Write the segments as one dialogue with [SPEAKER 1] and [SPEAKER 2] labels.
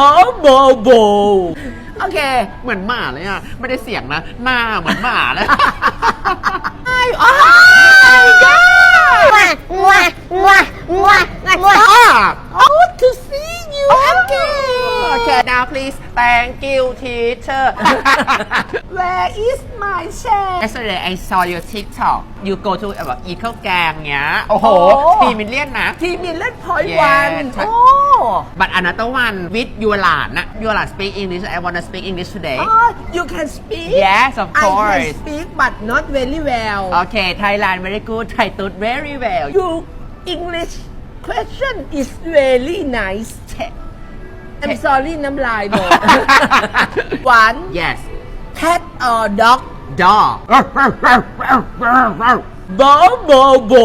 [SPEAKER 1] โอ้โบโบ
[SPEAKER 2] โอเค เหมือนหมาเลยอะ ไม่ได้เสียงนะ หน้าเหมือนหมาเลย
[SPEAKER 1] ไอ้อ้ายก้า
[SPEAKER 3] Mwah, mwah, mwah, mwah, mwah.
[SPEAKER 1] Good to see you again
[SPEAKER 2] Okay now please thank you teacher
[SPEAKER 1] Where is my chair
[SPEAKER 2] Yesterday I saw your TikTok you go to แบบอีเคิลแกงเงี้ย โอ้โห
[SPEAKER 1] โอ้
[SPEAKER 2] ทีมิลเลียนนะ
[SPEAKER 1] ทีมิลเล่นพอย
[SPEAKER 2] Yes
[SPEAKER 1] วันโอ้
[SPEAKER 2] but another one with your หลานนะ your หลาน speak English I wanna speak English today
[SPEAKER 1] Oh, you can speak
[SPEAKER 2] Yes of
[SPEAKER 1] I can
[SPEAKER 2] course
[SPEAKER 1] speak but not very well
[SPEAKER 2] Okay Thailand very good Thai ตุ๊ด very well
[SPEAKER 1] You English question is really nice I'm sorry น้ำลายหมด One
[SPEAKER 2] Yes
[SPEAKER 1] cat or dog
[SPEAKER 2] dog
[SPEAKER 1] Bo bo bo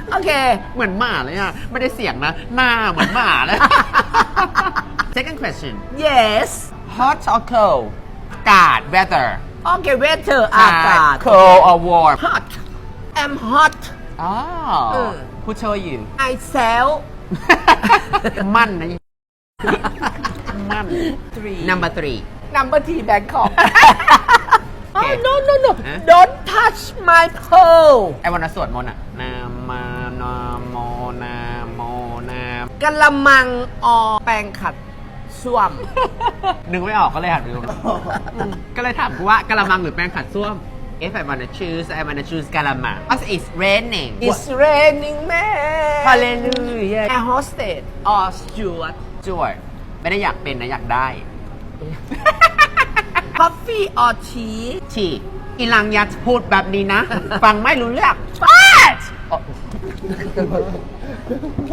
[SPEAKER 2] โอเค เหมือนหมาเลยอะ ไม่ได้เสียงนะ หน้าเหมือนหมาเลย Second question
[SPEAKER 1] Yes
[SPEAKER 2] hot or cold อากาศ weather
[SPEAKER 1] Okay weather อากาศ
[SPEAKER 2] cold or warm
[SPEAKER 1] hot I'm hot
[SPEAKER 2] อ๋อ
[SPEAKER 1] เออ
[SPEAKER 2] Who told you
[SPEAKER 1] I sell
[SPEAKER 2] มั่นนะ มั่น
[SPEAKER 1] three
[SPEAKER 2] number three
[SPEAKER 1] number three Bangkok Oh
[SPEAKER 2] Okay.
[SPEAKER 1] no no no
[SPEAKER 2] ฮะ
[SPEAKER 1] don't touch my pearl
[SPEAKER 2] ไอวันสวดมนต์อะนา มานาโมนาโมนากะ
[SPEAKER 1] ละมังออแปรงขัดส้วม
[SPEAKER 2] นึกไม่ออกก็เลยหันไปดูก็เลยถามกูว่ากะละมังหรือแปรงขัดส้วม If I wanna choose I wanna choose กะละมัง Because it's raining
[SPEAKER 1] It's raining man
[SPEAKER 2] Hallelujah
[SPEAKER 1] Air hostess or steward
[SPEAKER 2] จวดไม่ได้อยากเป็นนะ อยากได้
[SPEAKER 1] coffee or tea
[SPEAKER 2] ที่อีลังอยาพูดแบบนี้นะ ฟังไม่รู้เรื่อง
[SPEAKER 1] What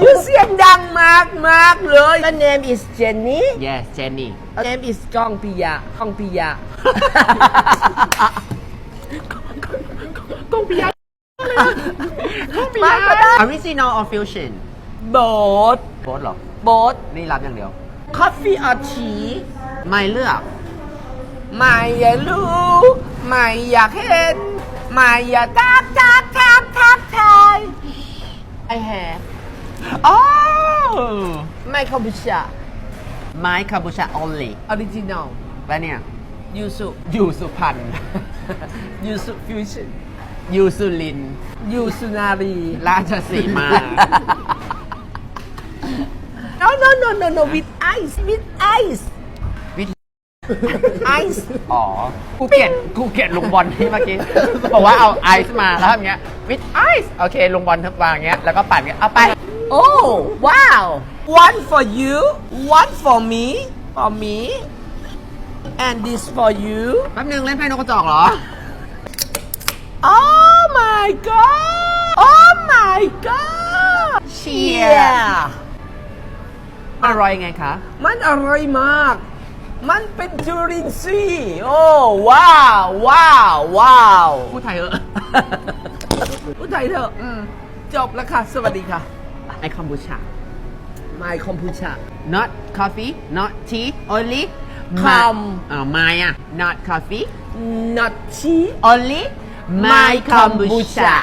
[SPEAKER 1] ยูเสียงดังมากมากๆเลย The name is Jenny
[SPEAKER 2] Yes Jenny
[SPEAKER 1] The name is กองปิยะกองปิยะ
[SPEAKER 2] กงปิยะกงปิ
[SPEAKER 1] มายะก็ได้
[SPEAKER 2] Original or fusion
[SPEAKER 1] both
[SPEAKER 2] โบสหรอ
[SPEAKER 1] both
[SPEAKER 2] นี่รับอย่างเดียว
[SPEAKER 1] coffee or tea
[SPEAKER 2] ไม่เลือก
[SPEAKER 1] ไม่อยากรู้ ไม่อยากเห็น ไม่อยากทักทักทักทักทาย I have
[SPEAKER 2] อ๋อ
[SPEAKER 1] ไม่คอมพิชา
[SPEAKER 2] ไม้คาบูชา only
[SPEAKER 1] ออริจินอล
[SPEAKER 2] และเนี่ย
[SPEAKER 1] ยูสุ
[SPEAKER 2] ยูสุพรรณ
[SPEAKER 1] ยูสุฟิวชั่น
[SPEAKER 2] ยูสุลิน
[SPEAKER 1] ยูสุนารี
[SPEAKER 2] ราชสีมา
[SPEAKER 1] no no no no no with ice with ice
[SPEAKER 2] วิ ธี
[SPEAKER 1] ice
[SPEAKER 2] อ๋อ กูเกลียดกูเกลียดลุงบอลที่เมื่อกี้บอกว่าเอาไอซ์มาแล้วทำอย่างเงี้ย with ice โอเคลุงบอลวางอย่างเงี้ยแล้วก็ปั่นอย่างเงี้ยเอาไป
[SPEAKER 1] oh wow one for you one for me for me and this for you
[SPEAKER 2] แป๊บนึงเล่นไพ่นกกระจอกเหรอ
[SPEAKER 1] oh my god oh my god
[SPEAKER 2] Cheer อร่อยไงคะ
[SPEAKER 1] มันอร่อยมาก มันเป็นจุลินทรีย์โอ้ว้าวว้าวว้าว
[SPEAKER 2] พูดไทยเออ
[SPEAKER 1] พูดไทยเถอะจบแล้วค่ะ สวัสดีค่ะ
[SPEAKER 2] ไอคอมบูชา
[SPEAKER 1] My คอมพูชา
[SPEAKER 2] not coffee not tea only
[SPEAKER 1] คอม
[SPEAKER 2] อ่าไม่อะ not coffee
[SPEAKER 1] not tea
[SPEAKER 2] only my kombucha